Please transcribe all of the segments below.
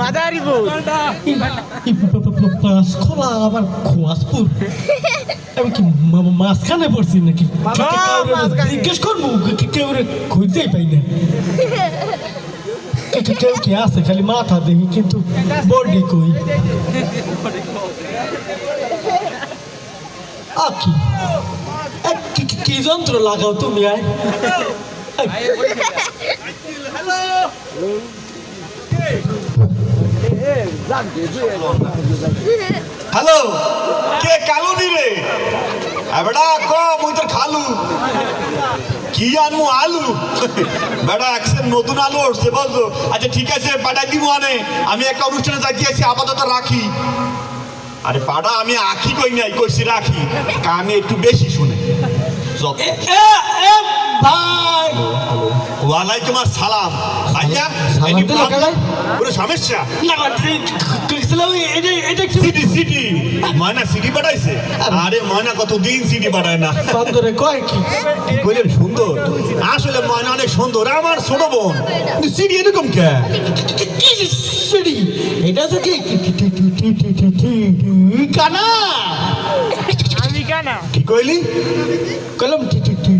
মাদারি খোলা আবার খোয়াজপুর আমি কি মাঝখানে পড়ছি নাকি? জিজ্ঞেস করব কেউ রে খুঁজতেই পাই না। কেউ কি আছে? খালি মাথা দেখি কিন্তু বডি কই? আ কি? এ, কি- কি- কি যন্ত্র লাগাও তুমি আয়। হ্যালো কে কালু দিবে বেটা ক, মুই তোর খালু। কি আনমু আলু? বেটা একসেন নতুন আলু উঠছে, বলছো। আচ্ছা ঠিক আছে, পাঠাই দিব আনে। আমি একটা অনুষ্ঠানে যাইতে আপাতত রাখি। আরে পাড়া, আমি আখি কই নাই, কইছি রাখি। কানে একটু বেশি শুনে। যত ভাই ওয়ালাইকুম আসসালাম ভাইয়া এটি কোনো সমস্যা না সিটি সিটি ময়না সিটি পাঠাইছে আরে ময়না কতদিন সিটি পাঠায় না সুন্দরে কয় কি কইলেন সুন্দর আসলে ময়না অনেক সুন্দর আমার ছোট বোন সিটি এরকম কে সিটি এটা তো কি কানা আমি কানা কি কইলি কলম টি টি টি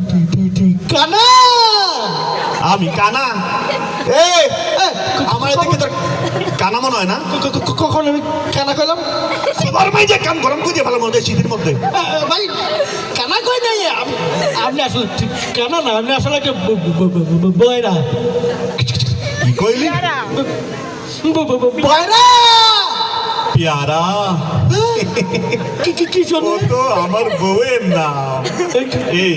কানা? আমি কানা? এই এ, আমার এদিকে তোর কানা মনে হয় না? কখন আমি কানা কইলাম? সবার মাই যে কাম গরম করে ভালো মনে হয় শীতের মধ্যে। ভাই কানা কই নাই? আপ- আপনি আসলে ঠিক কানা না আপনি আসলে একটা বয়রা। কি কইলি? বয়রা! পিয়ারা। কি কি কি শোনো তো আমার বউয়ের নাম। এই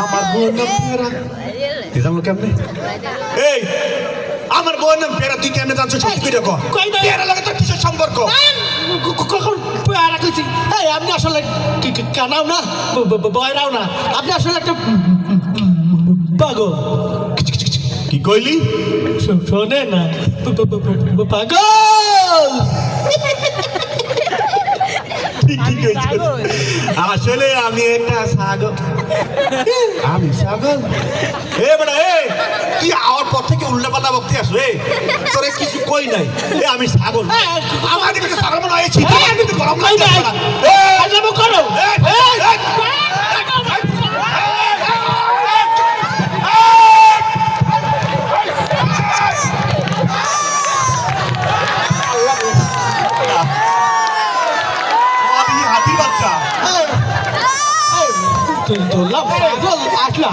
আমার বউয়ের নাম পিয়ারা। জানলো কেমনে? এই আমার বউয়ের নাম পেয়ারা তুই কেমনে জানছো সত্যি করে নাই। পেয়ারা লাগে তোর কিসের সম্পর্ক? ক- ক- কখন বয়রা কইছি? এই আপনি আসলে কি- কি- কানাও না? বয়রাও না? আপনি আসলে একটা পাগল। কি কইলি? শোনে না। পাগল। আসলে আমি একটা সাগর আমি সাগর এ বেটা এ তুই আওয়ার পর থেকে উল্টা পাল্টা বকতে আসো এ। তোরে কিছু কই নাই। এ আমি সাগর আমার দিকে সাগর মনে হয়েছি আমার গরম কই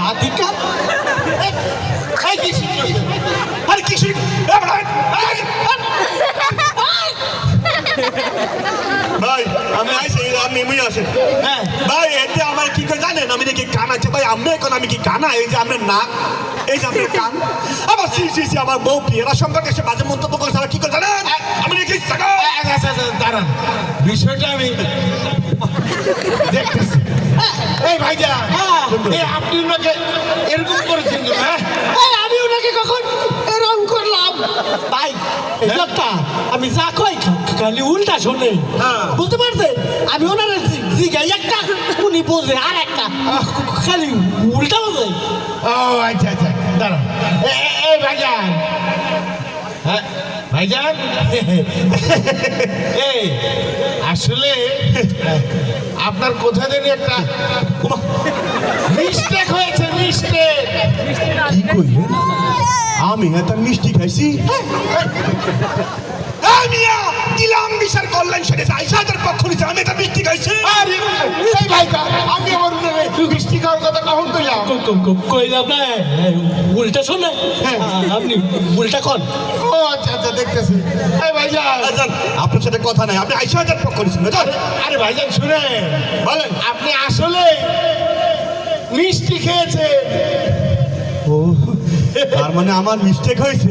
হাতিকা এই কি শিখছিস? কি ভাই আমি আইছি আপনি এমনি আসেন হ্যাঁ। ভাই এতে আমার কি করে জানেন? আমি নাকি কান আছে ভাই আমি এখন আমি কি কানা? এই যে আপনার নাক এই যে আপনার কান। আবার সি সি সি আমার বউ পিয়েরা সম্পর্কে সে বাজে মন্তব্য করছে আমার কি করে জানেন? আমি নাকি ছাগল। দাঁড়ান। বিষয়টা আমি দেখতেছি। এই ভাইজা হ্যাঁ। আপনি ওনাকে এরকম করেছেন হ্যাঁ। আমি ওনাকে কখন এরকম করলাম? ভাই লোকটা আমি যা কই খালি উল্টা শোনে। হ্যাঁ। বুঝতে পারছে আমি ওনার জিগাই একটা উনি বোঝে আর একটা খালি উল্টা বোঝে। ও আচ্ছা আচ্ছা দাঁড়ান এ- এ- এই ভাইজান হ্যাঁ ভাইজান এই আসলে আপনার কোথা জানি একটা মিস্টেক হয়েছে মিস্টেক কি কইলেন? আমি এত মিষ্টি খাইছি? মিয়া দিলাম বিচার করলেন সেটা আইসাদের পক্ষ নিচ্ছে আমি এটা মিষ্টি খাইছি? আরে ভাইটা আমি আমার মিষ্টি খাওয়ার কথা কখন ক- ক- কইলাম না উল্টা শোনে। আ- আপনি উল্টা কন। ও আচ্ছা আচ্ছা দেখতেছি। এই ভাইজান। আপনার সাথে কথা নাই আপনি আইসাদের পক্ষ নিচ্ছেন বুঝলেন? আরে ভাইজান শুনে বলেন। আপনি আসলে মিষ্টি খেয়েছে ও তার মানে আমার মিস্টেক হয়েছে?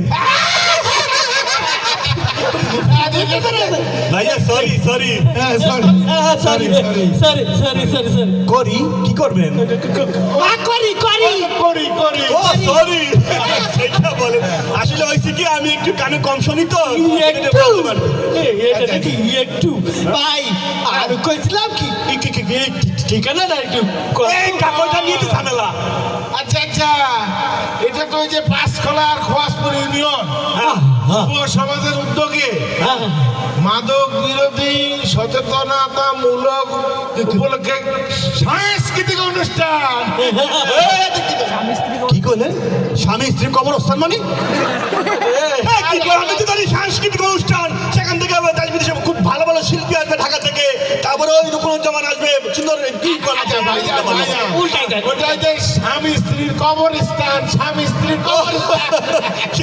সরি সরি হ্যাঁ sorry sorry sorry, sorry sorry sorry sorry করি? কি করবেন? করি করি। করি করি। ও সরি সেটা বলেন আসলে হয়েছে কি আমি একটু কানে কম শুনি তো একটু। এই, এটা নাকি একটু। ভাই আর কইছিলাম কি? কি- কি- কি- এই ঠিকানা না একটু ক- এই কাগজটা নিয়ে তো ঝামেলা। আচ্ছা আচ্ছা। এটা তো ওই যে পাঁচখোলা আর খোয়াসপুর যুব সমাজের উদ্যোগে মাদক বিরোধী সচেতনতামূলক উপলক্ষে সাংস্কৃতিক অনুষ্ঠান। কি করলেন? স্বামী স্ত্রী কবরস্থান মানে? আমি তো জানি সাংস্কৃতিক অনুষ্ঠান। সেখান থেকে দেশ বিদেশে খুব ভালো ভালো শিল্পী আসবে ঢাকা থেকে। তারপরে ওই রূপনজ্জামান আসবে। সুন্দর কি স্বামী স্ত্রীর কবরস্থান স্বামী স্ত্রীর কবরস্থান।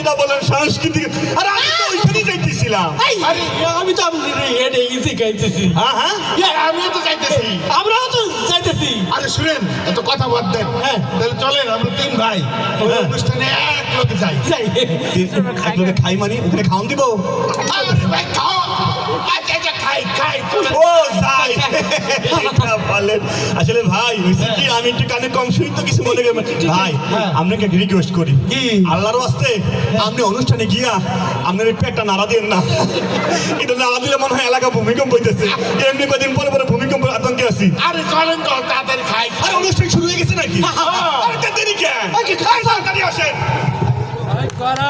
সেটা বলেন সাংস্কৃতিক। আর আমি তো ওইখানেই যাইতেছিলাম আমি তো আমি গাইতেছি। হ্যাঁ হ্যাঁ? আমিও তো গাইতেছি। আমরাও তো আরে শুনেন এত কথা বাদ দেন। হ্যাঁ। তাহলে চলেন আমরা তিন ভাই। ওই অনুষ্ঠানে এক লোকে যাই। যাই। এক লোকে খাই মানি ওখানে খাওয়ান দিব। ভাই। আচ্ছা আচ্ছা খাই খাই ও যাই। বলেন। আসলে ভাই কি আমি একটু কানে কম শুনি তো কিছু মনে করবেন ভাই আপনাকে রিকোয়েস্ট করি। কি? আল্লাহর ওয়াস্তে আপনি অনুষ্ঠানে গিয়া আপনার পেটটা নাড়া দিন না। এটা নাড়া দিলে মনে হয় এলাকা ভূমিকম্প হইতেছে। এমনি কদিন পরে পরে আছি আরে চলেন তো তাড়াতাড়ি খাই। আরে অনুষ্ঠান শুরু হয়ে গেছে নাকি? আরে তা দেরি কেন? কি খাই? তাড়াতাড়ি আসেন। করা।